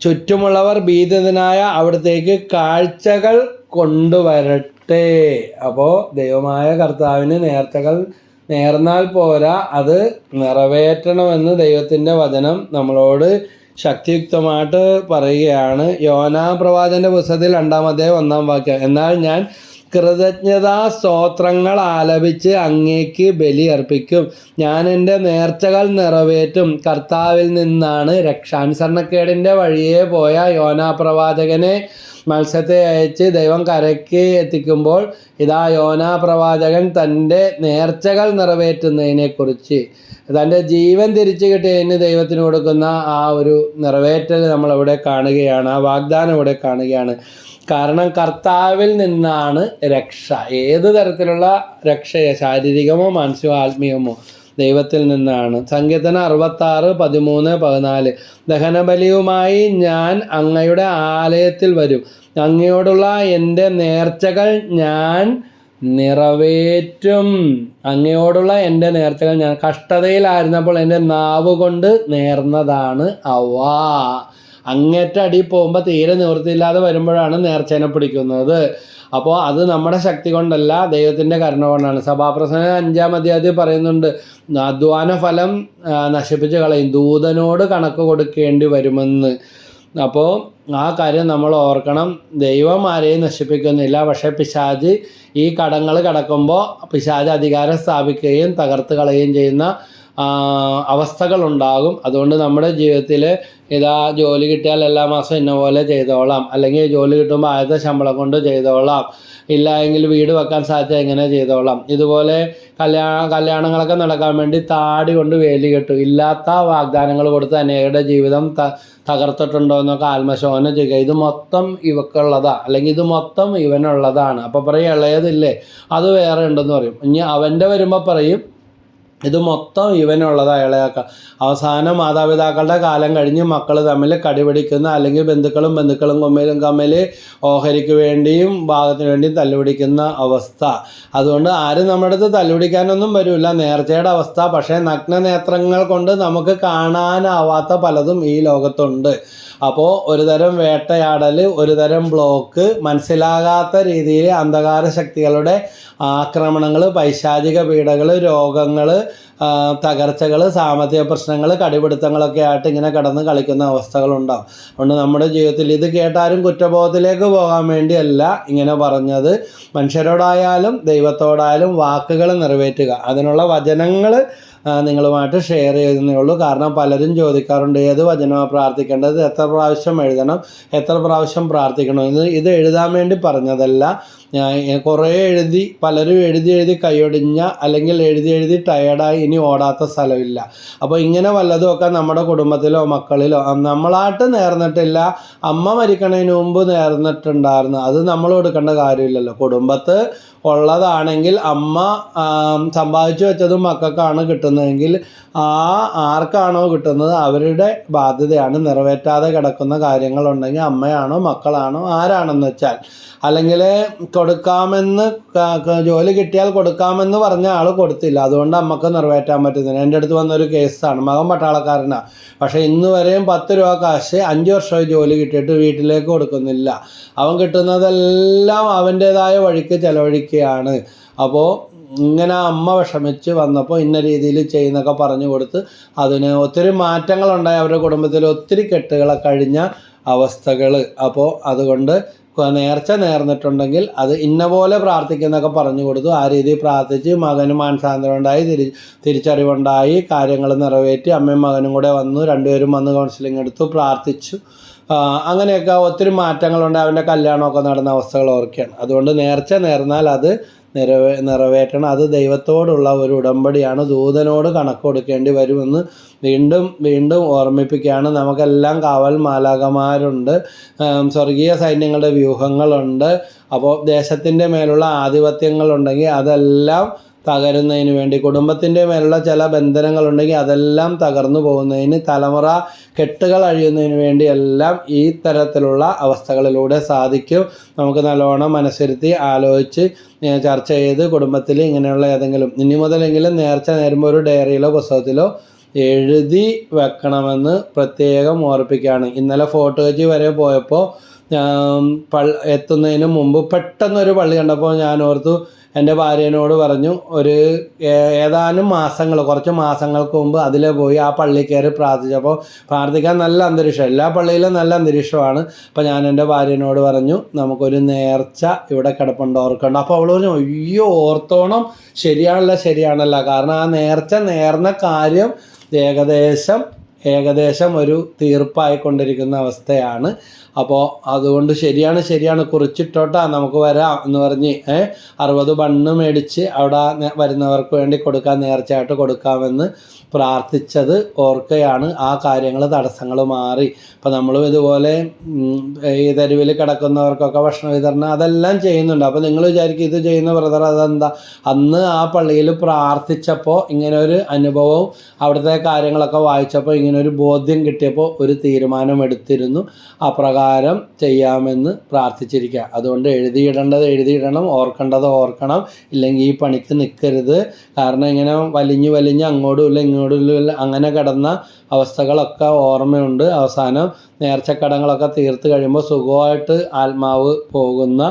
ചുറ്റുമുള്ളവർ ഭീതിതനായ അവിടത്തേക്ക് കാഴ്ചകൾ കൊണ്ടുവരട്ടെ. അപ്പോൾ ദൈവമായ കർത്താവിന് നേർച്ചകൾ നേർന്നാൽ പോരാ. അത് നിറവേറ്റണമെന്ന് ദൈവത്തിന്റെ വചനം നമ്മളോട് ശക്തിയുക്തമായിട്ട് പറയുകയാണ്. യോനാ പ്രവാചന്റെ പുസ്തകത്തിൽ രണ്ടാമതേ ഒന്നാം വാക്യം എന്നാൽ ഞാൻ കൃതജ്ഞതാ സ്തോത്രങ്ങൾ ആലപിച്ച് അങ്ങേക്ക് ബലി അർപ്പിക്കും. ഞാൻ എന്റെ നേർച്ചകൾ നിറവേറ്റും. കർത്താവിൽ നിന്നാണ് രക്ഷാനുസരണക്കേടിന്റെ വഴിയെ പോയ യോനാ പ്രവാചകനെ മത്സ്യത്തെ അയച്ച് ദൈവം കരയ്ക്ക് എത്തിക്കുമ്പോൾ ഇതാ യോനാ പ്രവാചകൻ തന്റെ നേർച്ചകൾ നിറവേറ്റുന്നതിനെക്കുറിച്ച്. തന്റെ ജീവൻ തിരിച്ചു കിട്ടിയതിന് ദൈവത്തിന് കൊടുക്കുന്ന ആ ഒരു നിറവേറ്റൽ നമ്മളവിടെ കാണുകയാണ്. ആ വാഗ്ദാനം ഇവിടെ കാണുകയാണ്. കാരണം കർത്താവിൽ നിന്നാണ് രക്ഷ. ഏത് തരത്തിലുള്ള രക്ഷയെ? ശാരീരികമോ മാനസികമോ ആത്മീയമോ ദൈവത്തിൽ നിന്നാണ്. സങ്കീർത്തനം അറുപത്താറ് പതിമൂന്ന് പതിനാല്. ദഹനബലിയുമായി ഞാൻ അങ്ങയുടെ ആലയത്തിൽ വരും. അങ്ങയോടുള്ള എന്റെ നേർച്ചകൾ ഞാൻ നിറവേറ്റും. അങ്ങയോടുള്ള എന്റെ നേർച്ചകൾ ഞാൻ. കഷ്ടതയിലായിരുന്നപ്പോൾ എന്റെ നാവ് കൊണ്ട് നേർന്നതാണ് അവ. അങ്ങേറ്റ അടി പോകുമ്പോൾ തീരെ നിവൃത്തിയില്ലാതെ വരുമ്പോഴാണ് നേർച്ചേനെ പിടിക്കുന്നത്. അപ്പോൾ അത് നമ്മുടെ ശക്തി കൊണ്ടല്ല ദൈവത്തിന്റെ കരുണ കൊണ്ടാണ്. സഭാപ്രസംഗം അഞ്ചാം അധ്യായത്തിൽ പറയുന്നുണ്ട് അധ്വാന ഫലം നശിപ്പിച്ച് കളയും. ദൂതനോട് കണക്ക് കൊടുക്കേണ്ടി വരുമെന്ന്. അപ്പോൾ ആ കാര്യം നമ്മൾ ഓർക്കണം. ദൈവം ആരെയും നശിപ്പിക്കുന്നില്ല. പക്ഷേ പിശാജ് ഈ കടങ്ങൾ കടക്കുമ്പോൾ പിശാജ് അധികാരം സ്ഥാപിക്കുകയും തകർത്ത് കളയുകയും ചെയ്യുന്ന അവസ്ഥകളുണ്ടാകും. അതുകൊണ്ട് നമ്മുടെ ജീവിതത്തിൽ ഇതാ ജോലി കിട്ടിയാൽ എല്ലാ മാസവും ഇന്ന പോലെ ചെയ്തോളാം. അല്ലെങ്കിൽ ജോലി കിട്ടുമ്പോൾ ആദ്യത്തെ ശമ്പളം കൊണ്ട് ചെയ്തോളാം. ഇല്ല എങ്കിൽ വീട് വെക്കാൻ സാധിച്ചാൽ എങ്ങനെ ചെയ്തോളാം. ഇതുപോലെ കല്യാണ കല്യാണങ്ങളൊക്കെ നടക്കാൻ വേണ്ടി താടി കൊണ്ട് വേലി കെട്ടും. ഇല്ലാത്ത വാഗ്ദാനങ്ങൾ കൊടുത്ത് അനേകരുടെ ജീവിതം ത തകർത്തിട്ടുണ്ടോ എന്നൊക്കെ ആത്മശോധന ചെയ്യുക. ഇത് മൊത്തം ഇവക്കുള്ളതാ. അല്ലെങ്കിൽ ഇത് മൊത്തം ഇവനുള്ളതാണ്. അപ്പോൾ പറയും ഇളയതില്ലേ? അത് വേറെ ഉണ്ടെന്ന് പറയും. ഇനി അവന്റെ വരുമ്പോൾ പറയും ഇത് മൊത്തം ഇവനുള്ളത്. അയാളെയാക്കാം അവസാനം മാതാപിതാക്കളുടെ കാലം കഴിഞ്ഞ് മക്കൾ തമ്മിൽ കടിപിടിക്കുന്ന അല്ലെങ്കിൽ ബന്ധുക്കളും ബന്ധുക്കളും കൊമ്മയിലും കമ്മൽ ഓഹരിക്ക് വേണ്ടിയും ഭാഗത്തിന് വേണ്ടിയും തല്ലുപിടിക്കുന്ന അവസ്ഥ. അതുകൊണ്ട് ആരും നമ്മുടെ അടുത്ത് തല്ലുപിടിക്കാനൊന്നും വരില്ല നേർച്ചയുടെ അവസ്ഥ. പക്ഷേ നഗ്നനേത്രങ്ങൾ കൊണ്ട് നമുക്ക് കാണാനാവാത്ത പലതും ഈ ലോകത്തുണ്ട്. അപ്പോൾ ഒരു തരം വേട്ടയാടൽ ഒരു തരം ബ്ലോക്ക് മനസ്സിലാകാത്ത രീതിയിൽ അന്ധകാര ശക്തികളുടെ ആക്രമണങ്ങൾ പൈശാചിക പീഡകൾ രോഗങ്ങൾ തകർച്ചകൾ സാമ്പത്തിക പ്രശ്നങ്ങൾ കടിപിടുത്തങ്ങളൊക്കെ ആയിട്ട് ഇങ്ങനെ കിടന്ന് കളിക്കുന്ന അവസ്ഥകളുണ്ടാവും അതുകൊണ്ട് നമ്മുടെ ജീവിതത്തിൽ ഇത് കേട്ടാരും കുറ്റബോധത്തിലേക്ക് പോകാൻ വേണ്ടിയല്ല ഇങ്ങനെ പറഞ്ഞത്. മനുഷ്യരോടായാലും ദൈവത്തോടായാലും വാക്കുകൾ നിറവേറ്റുക. അതിനുള്ള വചനങ്ങൾ നിങ്ങളുമായിട്ട് ഷെയർ ചെയ്യുന്നേ ഉള്ളൂ. കാരണം പലരും ചോദിക്കാറുണ്ട് ഏത് വചനമാണ് പ്രാർത്ഥിക്കേണ്ടത്? എത്ര പ്രാവശ്യം എഴുതണം? എത്ര പ്രാവശ്യം പ്രാർത്ഥിക്കണം? ഇത് ഇത് എഴുതാൻ വേണ്ടി പറഞ്ഞതല്ല. കുറേ എഴുതി പലരും എഴുതി എഴുതി കൈയൊടിഞ്ഞ അല്ലെങ്കിൽ എഴുതി എഴുതി ടയേർഡായി ഇനി ഓടാത്ത സ്ഥലമില്ല. അപ്പോൾ ഇങ്ങനെ വല്ലതുമൊക്കെ നമ്മുടെ കുടുംബത്തിലോ മക്കളിലോ നമ്മളായിട്ട് നേർന്നിട്ടില്ല. അമ്മ മരിക്കണതിന് മുമ്പ് നേർന്നിട്ടുണ്ടായിരുന്നു. അത് നമ്മൾ കൊടുക്കേണ്ട കാര്യമില്ലല്ലോ. കുടുംബത്ത് ഉള്ളതാണെങ്കിൽ അമ്മ സമ്പാദിച്ചു വെച്ചതും മക്കൾക്കാണ് കിട്ടുന്നതെങ്കിൽ ആ ആർക്കാണോ കിട്ടുന്നത് അവരുടെ ബാധ്യതയാണ് നിറവേറ്റാതെ കിടക്കുന്ന കാര്യങ്ങളുണ്ടെങ്കിൽ അമ്മയാണോ മക്കളാണോ ആരാണെന്ന് വെച്ചാൽ. അല്ലെങ്കിൽ കൊടുക്കാമെന്ന് ജോലി കിട്ടിയാൽ കൊടുക്കാമെന്ന് പറഞ്ഞ ആൾ കൊടുത്തില്ല. അതുകൊണ്ട് അമ്മയ്ക്ക് നിറവേറ്റാൻ പറ്റുന്നില്ല. എന്റെ അടുത്ത് വന്നൊരു കേസാണ്. മകൻ പട്ടാളക്കാരനാണ് പക്ഷേ ഇന്ന് വരെയും പത്ത് രൂപ കാശ് അഞ്ച് വർഷമായി ജോലി കിട്ടിയിട്ട് വീട്ടിലേക്ക് കൊടുക്കുന്നില്ല. അവൻ കിട്ടുന്നതെല്ലാം അവന്റേതായ വഴിക്ക് ചെലവഴിക്കുകയാണ് അപ്പോൾ ഇങ്ങനെ അമ്മ വിഷമിച്ച് വന്നപ്പോൾ ഇന്ന രീതിയിൽ ചെയ്യുന്നൊക്കെ പറഞ്ഞു കൊടുത്ത് അതിന് ഒത്തിരി മാറ്റങ്ങളുണ്ടായി. അവരുടെ കുടുംബത്തിൽ ഒത്തിരി കെട്ടുകളെ കഴിഞ്ഞ അവസ്ഥകൾ. അപ്പോൾ അതുകൊണ്ട് നേർച്ച നേർന്നിട്ടുണ്ടെങ്കിൽ അത് ഇന്ന പോലെ പ്രാർത്ഥിക്കുന്നൊക്കെ പറഞ്ഞു കൊടുത്തു. ആ രീതിയിൽ പ്രാർത്ഥിച്ച് മകനും മാനസാന്തരം ഉണ്ടായി തിരി തിരിച്ചറിവുണ്ടായി. കാര്യങ്ങൾ നിറവേറ്റി അമ്മയും മകനും കൂടെ വന്നു. രണ്ടുപേരും വന്ന് കൗൺസിലിംഗ് എടുത്തു. പ്രാർത്ഥിച്ചു. അങ്ങനെയൊക്കെ ഒത്തിരി മാറ്റങ്ങളുണ്ട്. അവന്റെ കല്യാണമൊക്കെ നടന്ന അവസ്ഥകൾ ഓർക്കുകയാണ്. അതുകൊണ്ട് നേർച്ച നേർന്നാൽ അത് നിറവേ നിറവേറ്റണം. അത് ദൈവത്തോടുള്ള ഒരു ഉടമ്പടിയാണ്. ദൂതനോട് കണക്ക് കൊടുക്കേണ്ടി വരുമെന്ന് വീണ്ടും വീണ്ടും ഓർമ്മിപ്പിക്കുകയാണ്. നമുക്കെല്ലാം കാവൽ മാലാകമാരുണ്ട് സ്വർഗീയ സൈന്യങ്ങളുടെ വ്യൂഹങ്ങളുണ്ട്. അപ്പോൾ ദേശത്തിന്റെ മേലുള്ള ആധിപത്യങ്ങളുണ്ടെങ്കിൽ അതെല്ലാം തകരുന്നതിന് വേണ്ടി കുടുംബത്തിന്റെ മേലുള്ള ചില ബന്ധനങ്ങളുണ്ടെങ്കിൽ അതെല്ലാം തകർന്നു പോകുന്നതിന് തലമുറ കെട്ടുകൾ അഴിയുന്നതിന് വേണ്ടി എല്ലാം ഈ തരത്തിലുള്ള അവസ്ഥകളിലൂടെ സാധിക്കും. നമുക്ക് നല്ലോണം മനസ്സിരുത്തി ആലോചിച്ച് ചർച്ച ചെയ്ത് കുടുംബത്തിൽ ഇങ്ങനെയുള്ള ഏതെങ്കിലും ഇനി മുതലെങ്കിലും നേർച്ച നേരുമ്പോൾ ഒരു ഡയറിയിലോ പുസ്തകത്തിലോ എഴുതി വെക്കണമെന്ന് പ്രത്യേകം ഓർപ്പിക്കുകയാണ്. ഇന്നലെ ഫോട്ടോ വെച്ച് വരെ പോയപ്പോൾ പൾ എത്തുന്നതിന് മുമ്പ് പെട്ടെന്നൊരു പള്ളി കണ്ടപ്പോൾ ഞാൻ ഓർത്തു എന്റെ ഭാര്യനോട് പറഞ്ഞു ഒരു ഏതാനും മാസങ്ങൾ കുറച്ച് മാസങ്ങൾക്ക് മുമ്പ് അതിൽ പോയി ആ പള്ളി കയറി പ്രാർത്ഥിച്ചപ്പോൾ പ്രാർത്ഥിക്കാൻ നല്ല അന്തരീക്ഷം എല്ലാ പള്ളിയിലും നല്ല അന്തരീക്ഷമാണ്. അപ്പോൾ ഞാൻ എന്റെ ഭാര്യനോട് പറഞ്ഞു നമുക്കൊരു നേർച്ച ഇവിടെ കിടപ്പുണ്ട് ഓർക്കണ്ട. അപ്പോൾ അവൾ പറഞ്ഞു അയ്യോ ഓർത്തോണം. ശരിയാണല്ല ശരിയാണല്ല. കാരണം ആ നേർച്ച നേർന്ന കാര്യം ഏകദേശം ഏകദേശം ഒരു തീർപ്പായിക്കൊണ്ടിരിക്കുന്ന അവസ്ഥയാണ്. അപ്പോൾ അതുകൊണ്ട് ശരിയാണ് ശരിയാണ്. കുറിച്ചിട്ടോട്ടാ നമുക്ക് വരാം എന്ന് പറഞ്ഞ് അറുപത് ബണ്ണ് മേടിച്ച് അവിടെ വരുന്നവർക്ക് വേണ്ടി കൊടുക്കാൻ നേർച്ചയായിട്ട് കൊടുക്കാമെന്ന് പ്രാർത്ഥിച്ചത് ഓർക്കുകയാണ് ആ കാര്യങ്ങൾ തടസ്സങ്ങൾ മാറി. അപ്പോൾ നമ്മളും ഇതുപോലെ ഈ തെരുവിൽ കിടക്കുന്നവർക്കൊക്കെ ഭക്ഷണ വിതരണം അതെല്ലാം ചെയ്യുന്നുണ്ട്. അപ്പോൾ നിങ്ങൾ വിചാരിക്കും ഇത് ചെയ്യുന്ന ബ്രദർ അതെന്താ? അന്ന് ആ പള്ളിയിൽ പ്രാർത്ഥിച്ചപ്പോൾ ഇങ്ങനെ ഒരു അനുഭവവും അവിടുത്തെ കാര്യങ്ങളൊക്കെ വായിച്ചപ്പോൾ ഇങ്ങനെ ഒരു ബോധ്യം കിട്ടിയപ്പോൾ ഒരു തീരുമാനം എടുത്തിരുന്നു അപ്രകാരം ചെയ്യാമെന്ന് പ്രാർത്ഥിച്ചിരിക്കുക. അതുകൊണ്ട് എഴുതിയിടേണ്ടത് എഴുതിയിടണം ഓർക്കേണ്ടത് ഓർക്കണം. ഇല്ലെങ്കിൽ ഈ പണിക്ക് നിൽക്കരുത് കാരണം ഇങ്ങനെ വലിഞ്ഞു വലിഞ്ഞ് അങ്ങോട്ടും ഇല്ല ഇങ്ങോട്ടും ഇല്ല അങ്ങനെ കിടന്ന അവസ്ഥകളൊക്കെ ഓർമ്മയുണ്ട്. അവസാനം നേർച്ചക്കടങ്ങളൊക്കെ തീർത്ത് കഴിയുമ്പോൾ സുഖമായിട്ട് ആത്മാവ് പോകുന്ന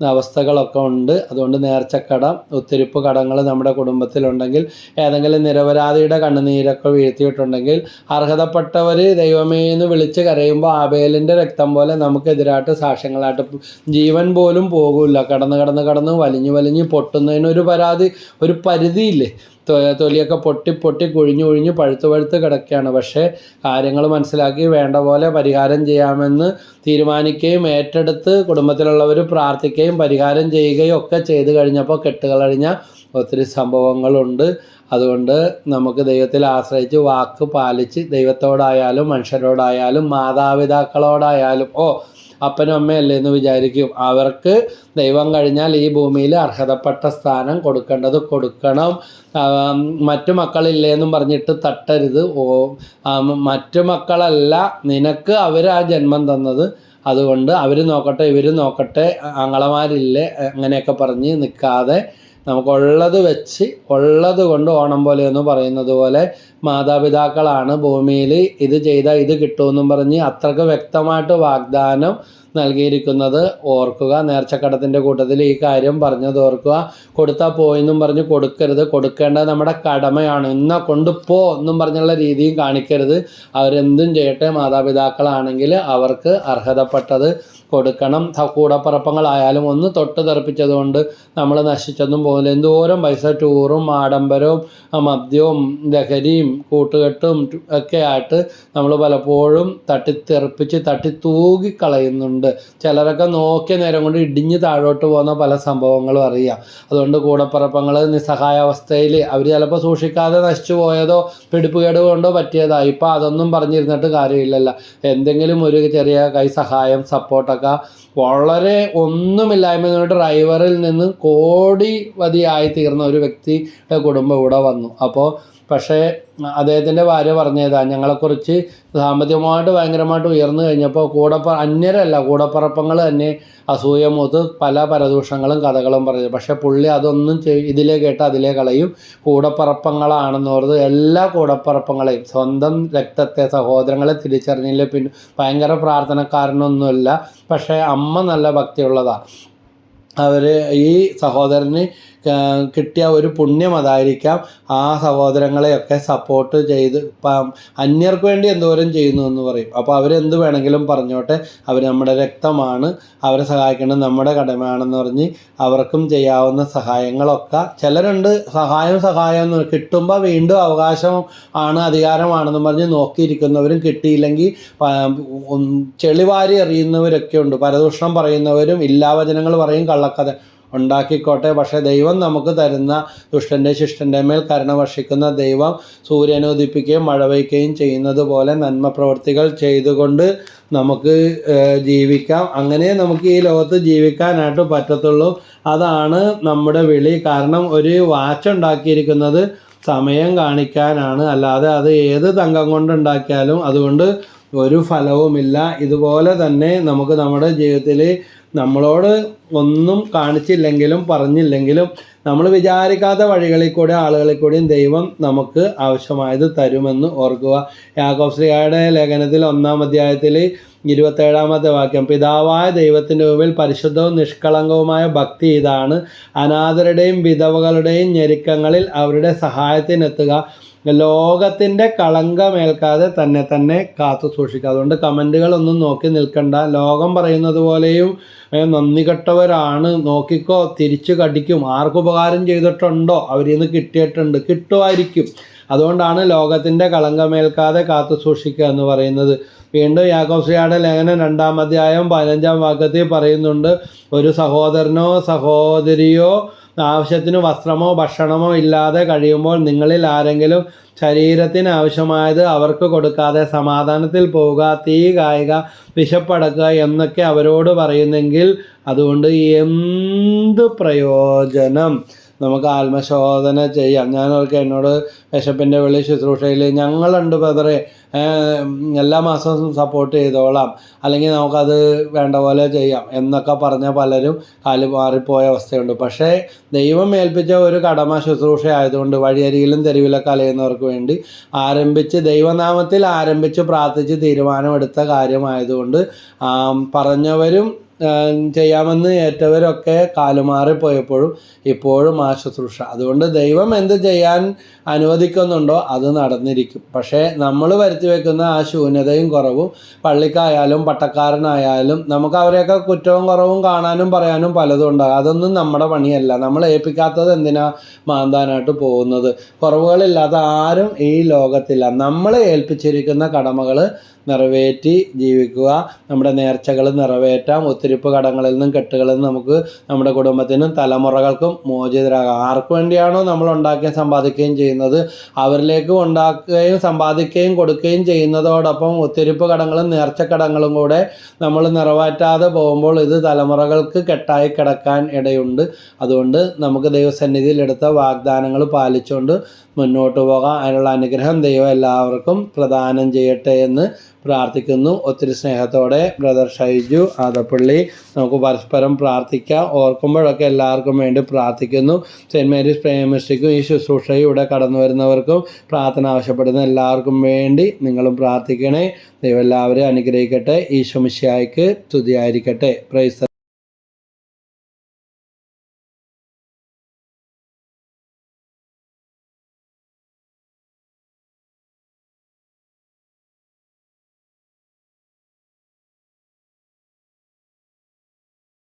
അവസ്ഥകളൊക്കെ ഉണ്ട്. അതുകൊണ്ട് നേർച്ചക്കടം ഒത്തിരിപ്പ് കടങ്ങൾ നമ്മുടെ കുടുംബത്തിലുണ്ടെങ്കിൽ ഏതെങ്കിലും നിരപരാധിയുടെ കണ്ണുനീരൊക്കെ വീഴ്ത്തിയിട്ടുണ്ടെങ്കിൽ അർഹതപ്പെട്ടവർ ദൈവമേ എന്ന് വിളിച്ച് കരയുമ്പോൾ ആബേലിന്റെ രക്തം പോലെ നമുക്കെതിരായിട്ട് സാക്ഷ്യങ്ങളായിട്ട് ജീവൻ പോലും പോകില്ല. കടന്ന് കടന്ന് കടന്ന് വലിഞ്ഞ് വലിഞ്ഞ് പൊട്ടുന്നതിനൊരു പരാതി ഒരു പരിധിയില്ലേ? തൊലിയൊക്കെ പൊട്ടി പൊട്ടി കുഴിഞ്ഞു കുഴിഞ്ഞു പഴുത്ത് പഴുത്ത് കിടക്കുകയാണ്. പക്ഷേ കാര്യങ്ങൾ മനസ്സിലാക്കി വേണ്ട പോലെ പരിഹാരം ചെയ്യാമെന്ന് തീരുമാനിക്കുകയും ഏറ്റെടുത്ത് കുടുംബത്തിലുള്ളവർ പ്രാർത്ഥിക്കുകയും പരിഹാരം ചെയ്യുകയും ഒക്കെ ചെയ്തു കഴിഞ്ഞപ്പോൾ കെട്ടുകളഴിഞ്ഞ ഒത്തിരി സംഭവങ്ങളുണ്ട്. അതുകൊണ്ട് നമുക്ക് ദൈവത്തിൽ ആശ്രയിച്ച് വാക്ക് പാലിച്ച് ദൈവത്തോടായാലും മനുഷ്യരോടായാലും മാതാപിതാക്കളോടായാലും ഓ അപ്പനും അമ്മയല്ലേ എന്ന് വിചാരിക്കും. അവർക്ക് ദൈവം കഴിഞ്ഞാൽ ഈ ഭൂമിയിൽ അർഹതപ്പെട്ട സ്ഥാനം കൊടുക്കേണ്ടത് കൊടുക്കണം. മറ്റു മക്കളില്ലേ എന്നും പറഞ്ഞിട്ട് തട്ടരുത്. ഓ മറ്റു മക്കളല്ല നിനക്ക് അവർ ആ ജന്മം തന്നത്. അതുകൊണ്ട് അവർ നോക്കട്ടെ ഇവർ നോക്കട്ടെ ആങ്ങളമാരില്ലേ അങ്ങനെയൊക്കെ പറഞ്ഞ് നിൽക്കാതെ നമുക്കുള്ളത് വെച്ച് ഉള്ളത് കൊണ്ട് ഓണം പോലെ എന്ന് പറയുന്നത് പോലെ മാതാപിതാക്കളാണ് ഭൂമിയിൽ ഇത് ചെയ്താൽ ഇത് കിട്ടുമെന്നും പറഞ്ഞ് അത്രയ്ക്ക് വ്യക്തമായിട്ട് വാഗ്ദാനം നൽകിയിരിക്കുന്നത്. ഓർക്കുക നേർച്ചക്കടത്തിന്റെ കൂട്ടത്തിൽ ഈ കാര്യം പറഞ്ഞത് ഓർക്കുക. കൊടുത്താൽ പോയെന്നും പറഞ്ഞ് കൊടുക്കരുത്. കൊടുക്കേണ്ടത് നമ്മുടെ കടമയാണ്. ഇന്ന കൊണ്ടുപോ എന്നും പറഞ്ഞുള്ള രീതിയും കാണിക്കരുത്. അവരെന്തും ചെയ്യട്ടെ മാതാപിതാക്കളാണെങ്കിൽ അവർക്ക് അർഹതപ്പെട്ടത് കൊടുക്കണം. കൂടപ്പറപ്പങ്ങളായാലും ഒന്ന് തൊട്ട് തെറിപ്പിച്ചതുകൊണ്ട് നമ്മൾ നശിച്ചതും പോലെ എന്തോരം പൈസ ടൂറും ആഡംബരവും മദ്യവും ലഹരിയും കൂട്ടുകെട്ടും ഒക്കെ ആയിട്ട് നമ്മൾ പലപ്പോഴും തട്ടിത്തെറിപ്പിച്ച് തട്ടിത്തൂകിക്കളയുന്നുണ്ട്. ചിലരൊക്കെ നോക്കിയ നേരം കൊണ്ട് ഇടിഞ്ഞ് താഴോട്ട് പോകുന്ന പല സംഭവങ്ങളും അറിയാം. അതുകൊണ്ട് കൂടപ്പറപ്പങ്ങൾ നിസ്സഹായാവസ്ഥയിൽ അവർ ചിലപ്പോൾ സൂക്ഷിക്കാതെ നശിച്ചു പോയതോ പിടിപ്പുകേട് കൊണ്ടോ പറ്റിയതാ. ഇപ്പം അതൊന്നും പറഞ്ഞിരുന്നിട്ട് കാര്യമില്ലല്ലോ. എന്തെങ്കിലും ഒരു ചെറിയ കൈ സഹായം സപ്പോർട്ടൊക്കെ വളരെ ഒന്നുമില്ലായ്മ ഡ്രൈവറിൽ നിന്ന് കോടിപതിയായി തീർന്ന ഒരു വ്യക്തിയുടെ കുടുംബം ഇവിടെ വന്നു. അപ്പോൾ പക്ഷേ അദ്ദേഹത്തിന്റെ ഭാര്യ പറഞ്ഞതാ ഞങ്ങളെക്കുറിച്ച് സാമ്പത്തികമായിട്ട് ഭയങ്കരമായിട്ട് ഉയർന്നു കഴിഞ്ഞപ്പോൾ കൂടപ്പ അന്യരല്ല കൂടപ്പറപ്പങ്ങൾ തന്നെ അസൂയ മൂത്ത് പല പരദൂഷങ്ങളും കഥകളും പറഞ്ഞു. പക്ഷേ പുള്ളി അതൊന്നും ഇതിലേ കേട്ട് അതിലേ കളയും. കൂടപ്പറപ്പങ്ങളാണെന്ന് ഓർത്ത് എല്ലാ കൂടപ്പറപ്പങ്ങളെയും സ്വന്തം രക്തത്തെ സഹോദരങ്ങളെ തിരിച്ചറിഞ്ഞില്ല പിന്നെ ഭയങ്കര പ്രാർത്ഥനക്കാരനൊന്നുമില്ല. പക്ഷേ അമ്മ നല്ല ഭക്തിയുള്ളതാണ് അവർ ഈ സഹോദരന് കിട്ടിയ ഒരു പുണ്യം അതായിരിക്കാം ആ സഹോദരങ്ങളെയൊക്കെ സപ്പോർട്ട് ചെയ്ത് അന്യർക്ക് വേണ്ടി എന്തോരം ചെയ്യുന്നു എന്ന് പറയും. അപ്പോൾ അവരെന്ത് വേണമെങ്കിലും പറഞ്ഞോട്ടെ. അവർ നമ്മുടെ രക്തമാണ് അവരെ സഹായിക്കേണ്ടത് നമ്മുടെ കടമയാണെന്ന് പറഞ്ഞ് അവർക്കും ചെയ്യാവുന്ന സഹായങ്ങളൊക്കെ. ചിലരുണ്ട് സഹായം സഹായം കിട്ടുമ്പോൾ വീണ്ടും അവകാശം ആണ് അധികാരമാണെന്ന് പറഞ്ഞ് നോക്കിയിരിക്കുന്നവരും കിട്ടിയില്ലെങ്കിൽ ചെളിവാരി എറിയുന്നവരൊക്കെ ഉണ്ട്. പരദൂഷണം പറയുന്നവരും ഇല്ലാവചനങ്ങൾ പറയും കള്ളക്കഥ ഉണ്ടാക്കിക്കോട്ടെ. പക്ഷേ ദൈവം നമുക്ക് തരുന്ന ദുഷ്ടന്റെ ശിഷ്ടന്റെ മേൽ കരുണ വർഷിക്കുന്ന ദൈവം സൂര്യനെ ഉദിപ്പിക്കുകയും മഴ പെയ്ക്കുകയും ചെയ്യുന്നത് പോലെ നന്മ പ്രവൃത്തികൾ ചെയ്തുകൊണ്ട് നമുക്ക് ജീവിക്കാം. അങ്ങനെ നമുക്ക് ഈ ലോകത്ത് ജീവിക്കാനായിട്ട് പറ്റത്തുള്ളൂ. അതാണ് നമ്മുടെ വിളി. കാരണം ഒരു വാച്ച് ഉണ്ടാക്കിയിരിക്കുന്നത് സമയം കാണിക്കാനാണ്. അല്ലാതെ അത് ഏത് തങ്കം കൊണ്ടുണ്ടാക്കിയാലും അതുകൊണ്ട് ഒരു ഫലവുമില്ല. ഇതുപോലെ തന്നെ നമുക്ക് നമ്മുടെ ജീവിതത്തിൽ നമ്മളോട് ഒന്നും കാണിച്ചില്ലെങ്കിലും പറഞ്ഞില്ലെങ്കിലും നമ്മൾ വിചാരിക്കാത്ത വഴികളിൽ കൂടെ ആളുകളിൽ കൂടെയും ദൈവം നമുക്ക് ആവശ്യമായത് തരുമെന്ന് ഓർക്കുക. യാക്കോബ്ശ്രീയുടെ ലേഖനത്തിൽ ഒന്നാം അധ്യായത്തിൽ ഇരുപത്തേഴാമത്തെ വാക്യം പിതാവായ ദൈവത്തിന്റെ മുമ്പിൽ പരിശുദ്ധവും നിഷ്കളങ്കവുമായ ഭക്തി ഇതാണ്. അനാഥരുടെയും വിധവകളുടെയും ഞെരുക്കങ്ങളിൽ അവരുടെ സഹായത്തിനെത്തുക. ലോകത്തിന്റെ കളങ്കമേൽക്കാതെ തന്നെ തന്നെ കാത്തു സൂക്ഷിക്കുക. അതുകൊണ്ട് കമന്റുകളൊന്നും നോക്കി നിൽക്കണ്ട. ലോകം പറയുന്നത് പോലെയും നന്ദി കെട്ടവരാണ് നോക്കിക്കോ തിരിച്ചു കടിക്കും. ആർക്ക് ഉപകാരം ചെയ്തിട്ടുണ്ടോ? അവരിൽ നിന്ന് കിട്ടിയിട്ടുണ്ട്. കിട്ടുമായിരിക്കും. അതുകൊണ്ടാണ് ലോകത്തിന്റെ കളങ്കമേൽക്കാതെ കാത്തു സൂക്ഷിക്കുക എന്ന് പറയുന്നത്. വീണ്ടും യാക്കോബ്സിയുടെ ലേഖനം രണ്ടാം അധ്യായം പതിനഞ്ചാം വാക്യത്തിൽ പറയുന്നുണ്ട് ഒരു സഹോദരനോ സഹോദരിയോ ആവശ്യത്തിന് വസ്ത്രമോ ഭക്ഷണമോ ഇല്ലാതെ കഴിയുമ്പോൾ നിങ്ങളിൽ ആരെങ്കിലും ശരീരത്തിന് ആവശ്യമായത് അവർക്ക് കൊടുക്കാതെ സമാധാനത്തിൽ പോവുക തീ കായുക വിശപ്പടക്കുക എന്നൊക്കെ അവരോട് പറയുന്നെങ്കിൽ അതുകൊണ്ട് എന്ത് പ്രയോജനം? നമുക്ക് ആത്മശോധന ചെയ്യാം. ഞാനവർക്ക് എന്നോട് വിശപ്പിന്റെ വെളി ശുശ്രൂഷയിൽ ഞങ്ങളുണ്ട് ബ്രദറെ എല്ലാ മാസവും സപ്പോർട്ട് ചെയ്തോളാം. അല്ലെങ്കിൽ നമുക്കത് വേണ്ട പോലെ ചെയ്യാം എന്നൊക്കെ പറഞ്ഞ പലരും കാൽ മാറിപ്പോയ അവസ്ഥയുണ്ട്. പക്ഷേ ദൈവം ഏൽപ്പിച്ച ഒരു കടമ ശുശ്രൂഷ ആയതുകൊണ്ട് വഴിയരികിലും തെരുവിലൊക്കെ അലയുന്നവർക്ക് വേണ്ടി ആരംഭിച്ച് ദൈവനാമത്തിൽ ആരംഭിച്ച് പ്രാർത്ഥിച്ച് തീരുമാനമെടുത്ത കാര്യമായതുകൊണ്ട് പറഞ്ഞവരും ചെയ്യാമെന്ന് ഏറ്റവരൊക്കെ കാലുമാറിപ്പോയപ്പോഴും ഇപ്പോഴും ആ ശുശ്രൂഷ അതുകൊണ്ട് ദൈവം എന്ത് ചെയ്യാൻ അനുവദിക്കുന്നുണ്ടോ? അത് നടന്നിരിക്കും. പക്ഷേ നമ്മൾ വരുത്തി വെക്കുന്ന ആ ശൂന്യതയും കുറവും പള്ളിക്കായാലും പട്ടക്കാരനായാലും നമുക്ക് അവരെയൊക്കെ കുറ്റവും കുറവും കാണാനും പറയാനും പലതും ഉണ്ടാകും അതൊന്നും നമ്മുടെ പണിയല്ല. നമ്മൾ ഏൽപ്പിക്കാത്തത് എന്തിനാ മാന്താനായിട്ട് പോകുന്നത്? കുറവുകളില്ലാത്ത ആരും ഈ ലോകത്തില്ല. നമ്മൾ ഏൽപ്പിച്ചിരിക്കുന്ന കടമകൾ നിറവേറ്റി ജീവിക്കുക. നമ്മുടെ നേർച്ചകൾ നിറവേറ്റാം. ഒത്തിരിപ്പ് കടങ്ങളിൽ നിന്നും കെട്ടുകളിൽ നിന്നും നമുക്ക് നമ്മുടെ കുടുംബത്തിനും തലമുറകൾക്കും മോചിതരാകാം. ആർക്ക് വേണ്ടിയാണോ നമ്മൾ ഉണ്ടാക്കുകയും സമ്പാദിക്കുകയും ചെയ്യുന്നത്? അവരിലേക്ക് ഉണ്ടാക്കുകയും സമ്പാദിക്കുകയും കൊടുക്കുകയും ചെയ്യുന്നതോടൊപ്പം ഒത്തിരിപ്പ് കടങ്ങളും നേർച്ചക്കടങ്ങളും കൂടെ നമ്മൾ നിറവേറ്റാതെ പോകുമ്പോൾ ഇത് തലമുറകൾക്ക് കെട്ടായി കിടക്കാൻ ഇടയുണ്ട്. അതുകൊണ്ട് നമുക്ക് ദൈവസന്നിധിയിൽ എടുത്ത വാഗ്ദാനങ്ങൾ പാലിച്ചുകൊണ്ട് മുന്നോട്ട് പോകാം. അതിനുള്ള അനുഗ്രഹം ദൈവം എല്ലാവർക്കും പ്രദാനം ചെയ്യട്ടെ എന്ന് പ്രാർത്ഥിക്കുന്നു. ഒത്തിരി സ്നേഹത്തോടെ ബ്രദർ ഷൈജു ആദപ്പള്ളി നമുക്ക് പരസ്പരം പ്രാർത്ഥിക്കാം. ഓർക്കുമ്പോഴൊക്കെ എല്ലാവർക്കും വേണ്ടി പ്രാർത്ഥിക്കുന്നു. സെന്റ് മേരീസ് പ്രേമിസ്റ്റിക്കും ഈ ശുശ്രൂഷയും ഇവിടെ കടന്നു വരുന്നവർക്കും പ്രാർത്ഥന ആവശ്യപ്പെടുന്ന എല്ലാവർക്കും വേണ്ടി നിങ്ങളും പ്രാർത്ഥിക്കണേ. ദൈവം എല്ലാവരെയും അനുഗ്രഹിക്കട്ടെ. ഈശോ മിശിയായിക്ക് സ്തുതിയായിരിക്കട്ടെ. പ്രൈസ്